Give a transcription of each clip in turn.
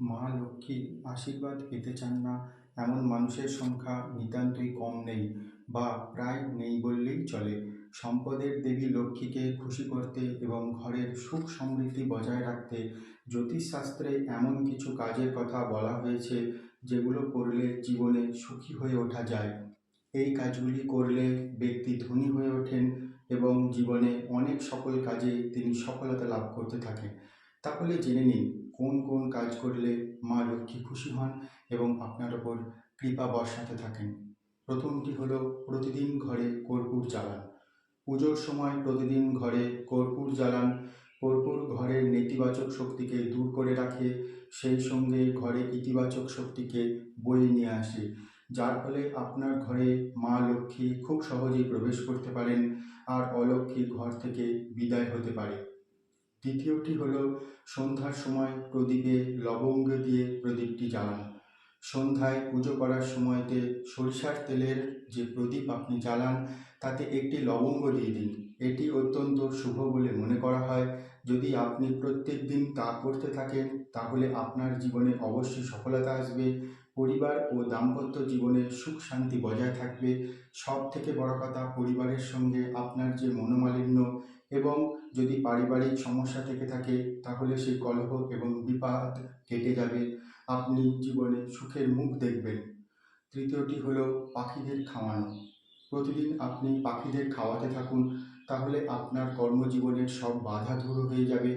মা লক্ষ্মীর আশীর্বাদ পেতে চান না। এমন মানুষের সংখ্যা নিতান্তই কম নেই বা প্রায় নেই বললেই চলে। সম্পদের দেবী লক্ষ্মীকে খুশি করতে এবং ঘরের সুখ সমৃদ্ধি বজায় রাখতে জ্যোতিষশাস্ত্রে এমন কিছু কাজের কথা বলা হয়েছে যেগুলো করলে জীবনে সুখী হয়ে ওঠা যায়। এই কাজগুলি করলে ব্যক্তি ধনী হয়ে ওঠেন এবং জীবনে অনেক সকল কাজে তিনি সফলতা লাভ করতে থাকেন। তাহলে জেনে নিন কোন কোন কাজ করলে মা লক্ষ্মী খুশি হন এবং আপনার ওপর কৃপা বর্ষাতে থাকেন। প্রথমটি হলো প্রতিদিন ঘরে কর্পূর জ্বালান। পুজোর সময় প্রতিদিন ঘরে কর্পূর জ্বালান। কর্পূর ঘরের নেতিবাচক শক্তিকে দূর করে রাখে, সেই সঙ্গে ঘরে ইতিবাচক শক্তিকে বয়ে নিয়ে আসে। যার ফলে আপনার ঘরে মা লক্ষ্মী খুব সহজেই প্রবেশ করতে পারেন আর অলক্ষ্মী ঘর থেকে বিদায় হতে পারে। দ্বিতীয়টি হল সন্ধ্যার সময় প্রদীপে লবঙ্গ দিয়ে প্রদীপটি জ্বালান। সন্ধ্যায় পুজো করার সময়তে সরিষার তেলের যে প্রদীপ আপনি জ্বালান, তাতে একটি লবঙ্গ দিয়ে দিন। এটি অত্যন্ত শুভ বলে মনে করা হয়। যদি আপনি প্রত্যেক দিন তা করতে থাকেন, তাহলে আপনার জীবনে অবশ্যই সফলতা আসবে। পরিবার ও দাম্পত্য জীবনে সুখ শান্তি বজায় থাকবে। সব থেকে বড় কথা, পরিবারের সঙ্গে আপনার যে মনোমালিন্য এবং যদি পারিবারিক সমস্যা থেকে থাকে, তাহলে সেই কলহ এবং বিপাদ কেটে যাবে। আপনি জীবনে সুখের মুখ দেখবেন। তৃতীয়টি হলো পাখিদের খাওয়ানো। প্রতিদিন আপনি পাখিদের খাওয়াতে থাকুন, তাহলে আপনার কর্মজীবনের সব বাধা দূর হয়ে যাবে।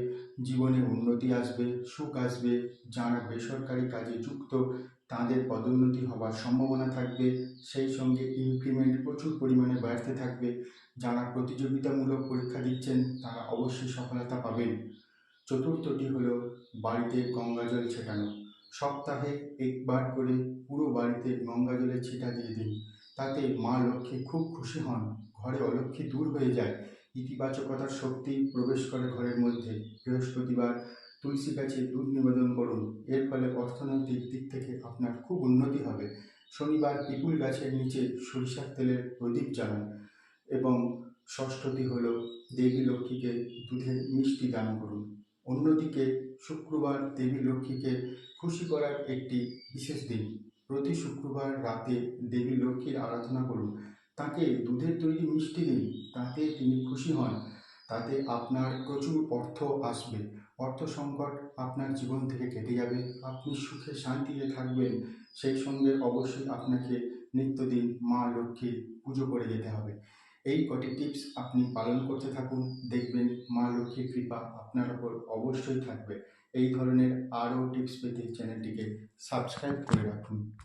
জীবনে উন্নতি আসবে, সুখ আসবে। যারা বেসরকারি কাজে যুক্ত, তাদের পদোন্নতি হওয়ার সম্ভাবনা থাকবে। সেই সঙ্গে ইনক্রিমেন্ট প্রচুর পরিমাণে বাড়তে থাকবে। যারা প্রতিযোগিতামূলক পরীক্ষা দিচ্ছেন, তারা অবশ্যই সফলতা পাবেন। চতুর্থটি হলো বাড়িতে গঙ্গা জল ছেটানো। সপ্তাহে একবার করে পুরো বাড়িতে গঙ্গা জলের ছিটা দিয়ে দিন। তাতে মা লক্ষ্মী খুব খুশি হন। ঘরে অলক্ষ্মী দূর হয়ে যায়। ইতিবাচকতার শক্তি প্রবেশ করে ঘরের মধ্যে। বৃহস্পতিবার তুলসী গাছে দুধ নিবেদন করুন। এর ফলে অর্থনৈতিক দিক থেকে আপনার খুব উন্নতি হবে। শনিবার পিপুল গাছের নিচে সরিষার তেলের প্রদীপ জ্বালান এবং ষষ্ঠটি হল দেবী লক্ষ্মীকে দুধের মিষ্টি দান করুন। অন্যদিকে শুক্রবার দেবী লক্ষ্মীকে খুশি করার একটি বিশেষ দিন। প্রতি শুক্রবার রাতে দেবী লক্ষ্মীর আরাধনা করুন। তাকে দুধের তৈরি মিষ্টি দিন, তাতে তিনি খুশি হন। তাতে আপনার প্রচুর অর্থ আসবে। অর্থ সংকট আপনার জীবন থেকে কেটে যাবে। আপনি সুখে শান্তিতে থাকবেন। সেই সঙ্গে অবশ্যই আপনাকে নিত্যদিন মা লক্ষ্মীর পুজো করে যেতে হবে। এই কটি টিপস আপনি পালন করতে থাকুন। দেখবেন মা লক্ষ্মীর কৃপা আপনার ওপর অবশ্যই থাকবে। এই ধরনের আরও টিপস পেতে চ্যানেলটিকে সাবস্ক্রাইব করে রাখুন।